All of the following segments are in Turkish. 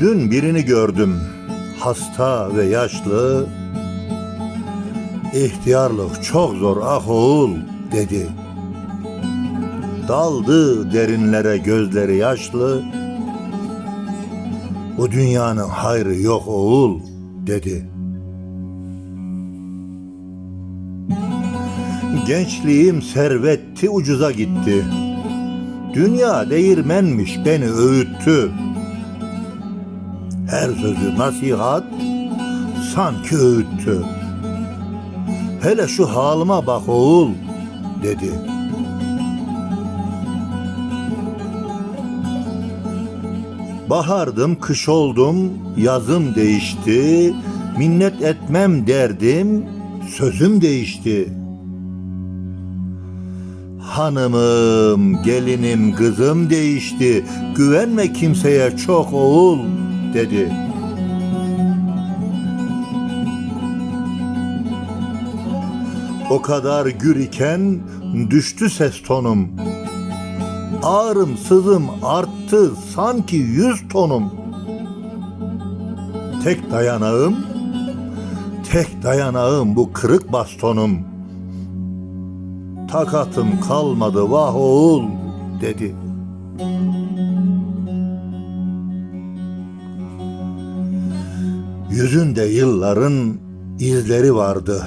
Dün birini gördüm. Hasta ve yaşlı. İhtiyarlık çok zor ah oğul dedi. Daldı derinlere gözleri yaşlı. Bu dünyanın hayrı yok oğul dedi. Gençliğim servetti ucuza gitti. Dünya değirmenmiş beni öğüttü. Her sözü nasihat sanki öğüttü. Hele şu halıma bak oğul dedi. Bahardım, kış oldum, yazım değişti. Minnet etmem derdim, sözüm değişti. Hanımım, gelinim, kızım değişti. Güvenme kimseye çok oğul dedi. O kadar gür iken düştü ses tonum. Ağrım sızım arttı sanki yüz tonum. Tek dayanağım, tek dayanağım bu kırık bastonum. Takatım kalmadı vah oğul dedi. Yüzünde yılların izleri vardı.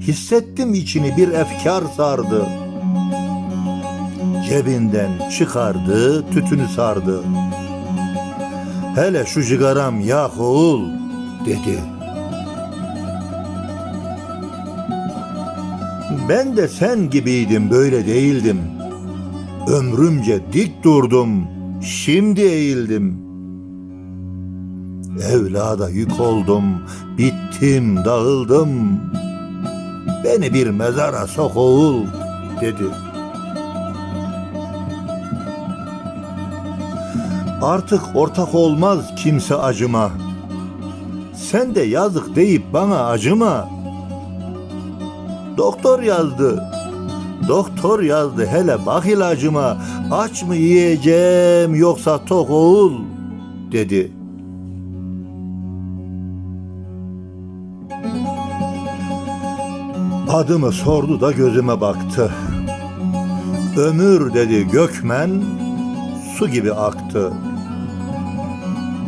Hissettim içini bir efkar sardı. Cebinden çıkardı, tütünü sardı. Hele şu cigaram yak oğul dedi. Ben de sen gibiydim, böyle değildim. Ömrümce dik durdum, şimdi eğildim. Evlada yük oldum, bittim, dağıldım. Beni bir mezara sok oğul dedi. Artık ortak olmaz kimse acıma. Sen de yazık deyip bana acıma. Doktor yazdı. Doktor yazdı hele bak ilacıma. Aç mı yiyeceğim yoksa tok oğul dedi. Adımı sordu da gözüme baktı. Ömür dedi gökmen, su gibi aktı.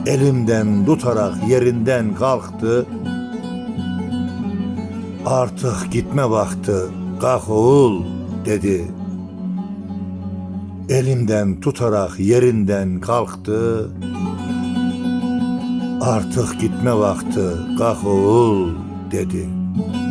Elimden tutarak yerinden kalktı. Artık gitme vakti, kalk oğul dedi. Elimden tutarak yerinden kalktı. Artık gitme vakti, kalk oğul dedi.''